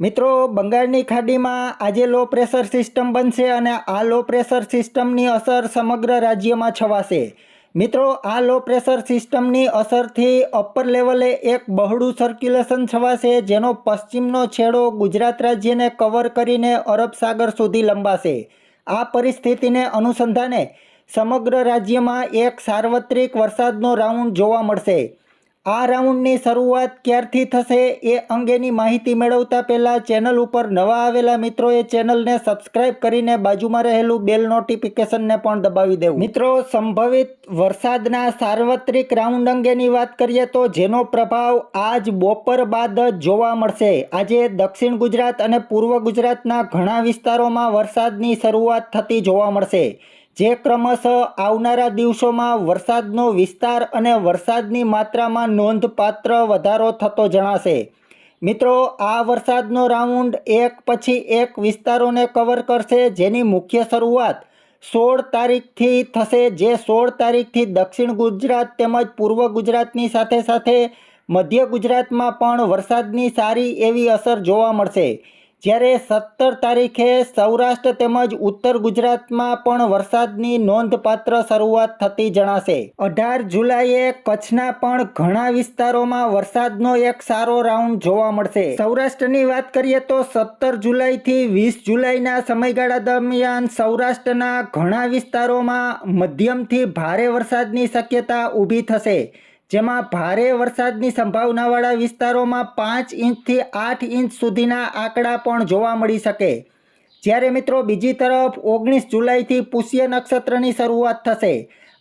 મિત્રો, બંગાળની ખાડીમાં આજે લો પ્રેશર સિસ્ટમ બનશે અને આ લો પ્રેશર સિસ્ટમની અસર સમગ્ર રાજ્યમાં છવાશે. મિત્રો, આ લો પ્રેશર સિસ્ટમની અસરથી અપર લેવલે એક બહોળું સર્ક્યુલેશન છવાશે, જેનો પશ્ચિમનો છેડો ગુજરાત રાજ્યને કવર કરીને અરબ સાગર સુધી લંબાશે. આ પરિસ્થિતિને અનુસંધાને સમગ્ર રાજ્યમાં એક સાર્વત્રિક વરસાદનો રાઉન્ડ જોવા મળશે. આ રાઉન્ડની શરૂઆત ક્યારથી થશે એ અંગેની માહિતી મેળવતા પહેલાં ચેનલ ઉપર નવા આવેલા મિત્રોએ ચેનલને સબસ્ક્રાઇબ કરીને બાજુમાં રહેલું બેલ નોટિફિકેશનને પણ દબાવી દેવું. મિત્રો, સંભવિત વરસાદના સાર્વત્રિક રાઉન્ડ અંગેની વાત કરીએ તો જેનો પ્રભાવ આજ બપોર બાદ જ જોવા મળશે. આજે દક્ષિણ ગુજરાત અને પૂર્વ ગુજરાતના ઘણા વિસ્તારોમાં વરસાદની શરૂઆત થતી જોવા મળશે. જે ક્રમશઃ આવનારા દિવસોમાં વરસાદનો વિસ્તાર અને વરસાદની માત્રામાં નોંધપાત્ર વધારો થતો જણાશે. મિત્રો, આ વરસાદનો રાઉન્ડ એક પછી એક વિસ્તારોને કવર કરશે જેની મુખ્ય શરૂઆત સોળ તારીખથી થશે, જે સોળ તારીખથી દક્ષિણ ગુજરાત તેમજ પૂર્વ ગુજરાતની સાથે સાથે મધ્ય ગુજરાતમાં પણ વરસાદની સારી એવી અસર જોવા મળશે. જ્યારે સત્તર તારીખે સૌરાષ્ટ્ર તેમજ ઉત્તર ગુજરાતમાં પણ વરસાદની નોંધપાત્ર શરૂઆત થતી જણાશે. અઢાર જુલાઈએ કચ્છના પણ ઘણા વિસ્તારોમાં વરસાદનો એક સારો રાઉન્ડ જોવા મળશે. સૌરાષ્ટ્રની વાત કરીએ તો સત્તર જુલાઈથી વીસ જુલાઈના સમયગાળા દરમિયાન સૌરાષ્ટ્રના ઘણા વિસ્તારોમાં મધ્યમથી ભારે વરસાદની શક્યતા ઊભી થશે. જેમાં ભારે વરસાદની સંભાવનાવાળા વિસ્તારોમાં પાંચ ઇંચથી આઠ ઇંચ સુધીના આંકડા પણ જોવા મળી શકે. જ્યારે મિત્રો બીજી તરફ ઓગણીસ જુલાઈથી પુષ્ય નક્ષત્રની શરૂઆત થશે.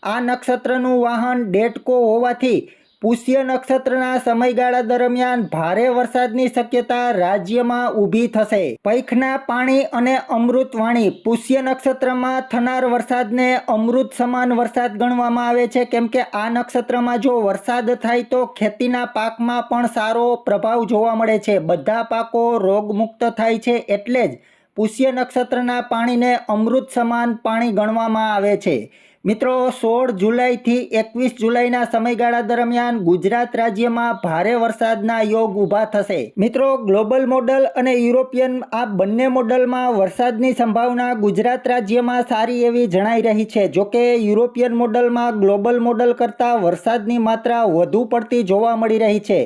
આ નક્ષત્રનું વાહન ડેટકો હોવાથી પુષ્ય નક્ષત્રના સમયગાળા દરમિયાન ભારે વરસાદની શક્યતા રાજ્યમાં ઊભી થશે. પૈખના પાણી અને અમૃતવાણી પુષ્ય નક્ષત્રમાં થનાર વરસાદને અમૃત સમાન વરસાદ ગણવામાં આવે છે. કેમ કે આ નક્ષત્રમાં જો વરસાદ થાય તો ખેતીના પાકમાં પણ સારો પ્રભાવ જોવા મળે છે. બધા પાકો રોગમુક્ત થાય છે એટલે જ પુષ્ય નક્ષત્રના પાણીને અમૃત સમાન પાણી ગણવામાં આવે છે. મિત્રો, સોળ જુલાઈથી એકવીસ જુલાઈના સમયગાળા દરમિયાન ગુજરાત રાજ્યમાં ભારે વરસાદના યોગ ઊભા થશે. મિત્રો, ગ્લોબલ મોડલ અને યુરોપિયન આ બંને મોડલમાં વરસાદની સંભાવના ગુજરાત રાજ્યમાં સારી એવી જણાઈ રહી છે. જોકે યુરોપિયન મોડલમાં ગ્લોબલ મોડલ કરતાં વરસાદની માત્રા વધુ પડતી જોવા મળી રહી છે.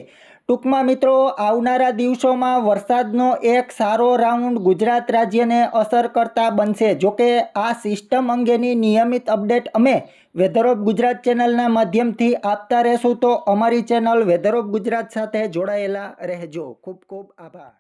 ટૂંકમાં મિત્રો, આવનારા દિવસોમાં વરસાદનો એક સારો રાઉન્ડ ગુજરાત રાજ્યને અસર કરતા બનશે. જોકે, આ સિસ્ટમ અંગેની નિયમિત અપડેટ અમે વેધર ઓફ ગુજરાત ચેનલના માધ્યમથી આપતા રહેશું. તો અમારી ચેનલ વેધર ઓફ ગુજરાત સાથે જોડાયેલા રહેજો. ખૂબ ખૂબ આભાર.